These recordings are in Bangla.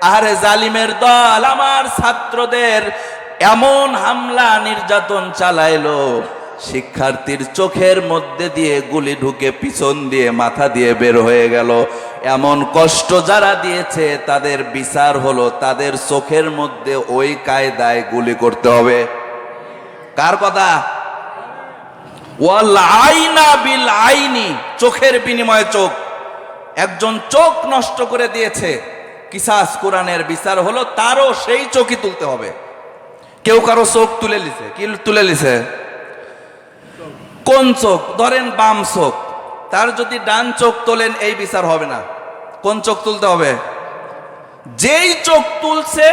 আরে জালিমের দল আমার ছাত্রদের এমন হামলা নির্যাতন চালাইলো। শিক্ষার্থীর চোখের মধ্যে দিয়ে গুলি ঢুকে পিছন দিয়ে মাথা দিয়ে বের হয়ে গেল। এমন কষ্ট যারা দিয়েছে, তাদের বিচার হলো তাদের চোখের মধ্যে ওই কায়দায় গুলি করতে হবে। কার কথা? আইনা বিল আইনি, চোখের বিনিময়ে চোখ। একজন চোখ নষ্ট করে দিয়েছে। কিসাস কোরআনের বিচার হলো, তারও সেই চোখই তুলতে হবে। কেউ কারও চোখ তুলে লিছে? কি তুলে লিছে? কোন চোখ? ধরেন বাম চোখ। তার যদি ডান চোখ তোলেন, এই বিচার হবে না। কোন চোখ তুলতে হবে? যেই চোখ তুলছে,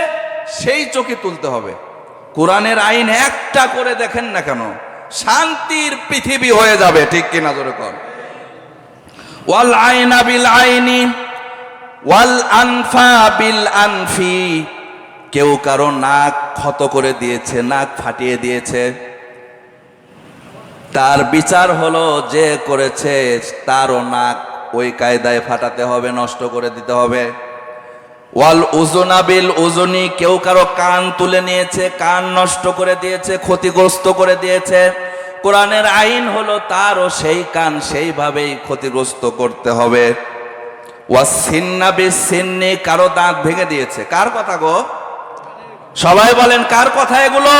সেই চোখই তুলতে হবে। কোরআনের আইন একটা করে দেখেন না কেন, শান্তির পৃথিবী হয়ে যাবে, ঠিক কিনা জোরে কর ওয়াল আইনা বিল আইনি ওয়াল আনফা বিল আনফি। কেউ কারও নাক ক্ষত করে দিয়েছে, নাক ফাটিয়ে দিয়েছে। তার বিচার হলো যে করেছে, তারও নাক ওই কায়দায় ফাটাতে হবে, নষ্ট করে দিতে হবে। ওয়াল ওজনা বিল ওজনি কেউ কারও কান তুলে নিয়েছে, কান নষ্ট করে দিয়েছে, ক্ষতিগ্রস্ত করে দিয়েছে। কোরআনের আইন হলো তারও সেই কান সেইভাবেই ক্ষতিগ্রস্ত করতে হবে। ওয়াসিন্না বিসিন্নি, কারও দাঁত ভেঙে দিয়েছে। কার কথা গো? সবাই বলেন, কার কথা এগুলো?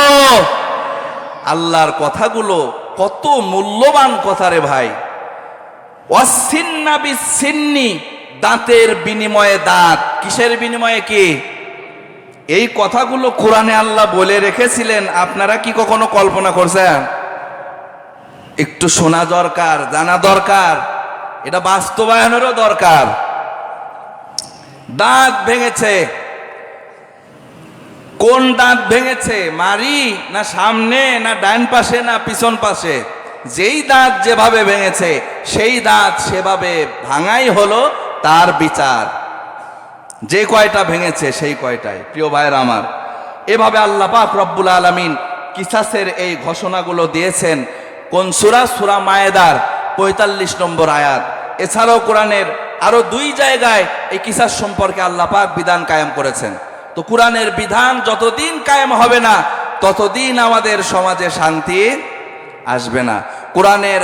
আল্লাহর কথাগুলো কত মূল্যবান কথা রে ভাই। অসিন্না বিচ্ছিন্নি দাঁতের বিনিময়ে দাঁত। কিসের বিনিময়ে কি? এই কথাগুলো কোরআনে আল্লাহ বলে রেখেছিলেন। আপনারা কি কখনো কল্পনা করছেন? একটু শোনা দরকার, জানা দরকার। এটা বাস্তবায়নেরও দরকার। দাঁত ভেঙেছে। কোন দাঁত ভেঙেছে? মারি না সামনে, না ডান পাশে, না পিছন পাশে? যেই দাঁত যেভাবে ভেঙেছে, সেই দাঁত সেভাবে ভাঙাই হলো তার বিচার। যে কয়টা ভেঙেছে, সেই কয়টাই। প্রিয় ভাইয়ের আমার, এভাবে আল্লাহ পাক রব্বুল আলমিন কিসাসের এই ঘোষণাগুলো দিয়েছেন। কোন সুরা? সুরা মায়েদার পঁয়তাল্লিশ নম্বর আয়াত। এছাড়াও কোরআনের আরও দুই জায়গায় এই কিসাস সম্পর্কে আল্লাহ পাক বিধান কায়েম করেছেন। তো কোরআনের বিধান যতদিন কায়েম হবে না, ততদিন আমাদের সমাজে শান্তি আসবে না। কোরআনের